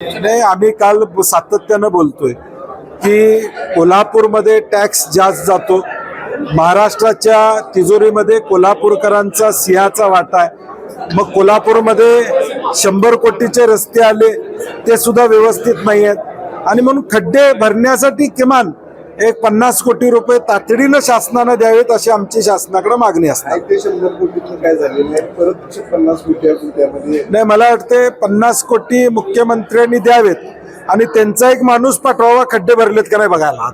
नाही आम्ही काल सातत्यानं बोलतोय की कोल्हापूरमध्ये टॅक्स जास्त जातो. महाराष्ट्राच्या तिजोरीमध्ये कोल्हापूरकरांचा सिंहाचा वाटा आहे. मग कोल्हापूरमध्ये शंभर कोटीचे रस्ते आले ते सुद्धा व्यवस्थित नाही आहेत आणि म्हणून खड्डे भरण्यासाठी किमान एक पन्नास कोटी रुपये तातडीनं शासनानं द्यावेत अशी आमची शासनाकडे मागणी असते. काय ते शंभर कोटीतलं काय झालेलं आहे परत एकशे पन्नास कोटी अजून त्यामध्ये नाही मला वाटते पन्नास कोटी मुख्यमंत्र्यांनी द्यावेत आणि त्यांचा एक माणूस पाठवावा खड्डे भरलेत का नाही बघायला.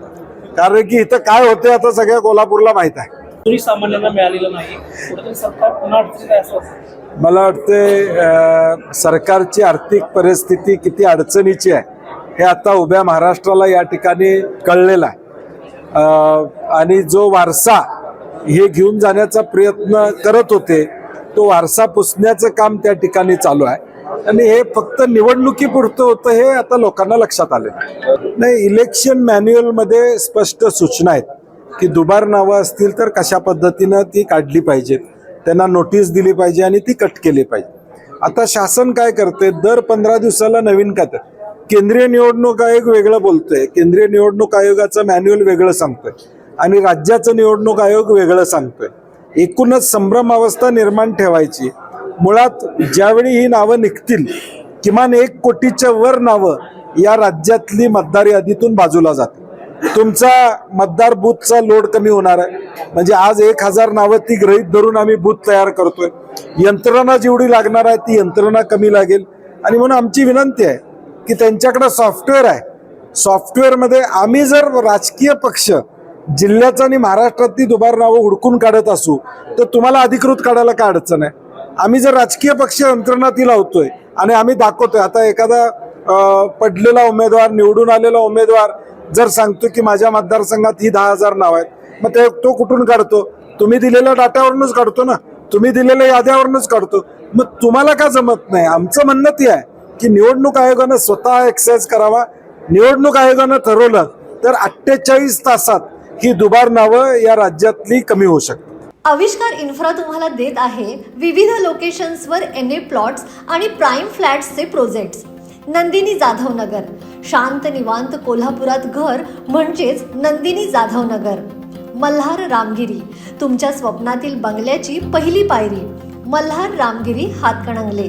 कारण की इथं काय होते आता सगळ्या कोल्हापूरला माहीत आहे. कुणी सामान्यांना मिळालेलं नाही. कुठेतरी सरकार पुन्हा अडचणीत आहे असं वाटतं. मला वाटते अं, सरकारची आर्थिक परिस्थिती किती अडचणीची आहे हे आता उभ्या महाराष्ट्राला या ठिकाणी कळलेलं आहे. आणि जो वारसा हे घेऊन जाण्याचा प्रयत्न करत होते तो वारसा पुसण्याचं काम त्या ठिकाणी चालू आहे. आणि हे फक्त निवडणुकीपुरतं होतं हे आता लोकांना लक्षात आले नाही. इलेक्शन मॅन्युअलमध्ये स्पष्ट सूचना आहेत की दुबार नावं असतील तर कशा पद्धतीनं ती काढली पाहिजेत त्यांना नोटीस दिली पाहिजे आणि ती कट केली पाहिजे. आता शासन काय करते दर पंधरा दिवसाला नवीन काय केंद्रीय निवडणूक आयोग वेगळं बोलतोय. केंद्रीय निवडणूक आयोगाचं मॅन्युअल वेगळं सांगतोय. आणि राज्याचं निवडणूक आयोग वेगळं सांगतोय. एकूणच संभ्रम अवस्था निर्माण ठेवायची. मुळात ज्यावेळी ही नावं निघतील किमान एक कोटीच्या वर नावं या राज्यातली मतदार यादीतून बाजूला जाते तुमचा मतदार बूथचा लोड कमी होणार आहे. म्हणजे आज एक हजार नावं ती गृहीत धरून आम्ही बूथ तयार करतोय. यंत्रणा जेवढी लागणार आहे ती यंत्रणा कमी लागेल. आणि म्हणून आमची विनंती आहे की त्यांच्याकडं सॉफ्टवेअर आहे. सॉफ्टवेअरमध्ये आम्ही जर राजकीय पक्ष जिल्ह्याचं आणि महाराष्ट्रातली दुबार नावं हुडकून काढत असू तर तुम्हाला अधिकृत काढायला काय अडचण आहे? आम्ही जर राजकीय पक्ष यंत्रणा ती लावतोय आणि आम्ही दाखवतोय आता एखादा पडलेला उमेदवार निवडून आलेला उमेदवार जर सांगतो की माझ्या मतदारसंघात ही दहा हजार नाव आहेत मग ते तो कुठून काढतो? तुम्ही दिलेल्या डाट्यावरूनच काढतो ना? तुम्ही दिलेल्या याद्यावरूनच काढतो? मग तुम्हाला का जमत नाही? आमचं म्हणणं ती आहे. की निवडणूक आयोगानं स्वतः एक्सरसाइज करावा. निवडणूक आयोगानं ठरवलं तर अठ्ठेचाळीस तासात ही दुबार नावं या राज्यातली कमी होऊ शकतात. आविष्कार इन्फ्रा तुम्हाला देत आहे विविध लोकेशन्सवर एन ए प्लॉट्स आणि प्राईम फ्लॅट्सचे प्रोजेक्ट्स. नंदिनी जाधव नगर शांत निवांत कोल्हापुरात घर म्हणजेच नंदिनी जाधव नगर मल्हार रामगिरी. तुमच्या स्वप्नातील बंगल्याची पहिली पायरी. मल्हार रामगिरी हातकणंगले.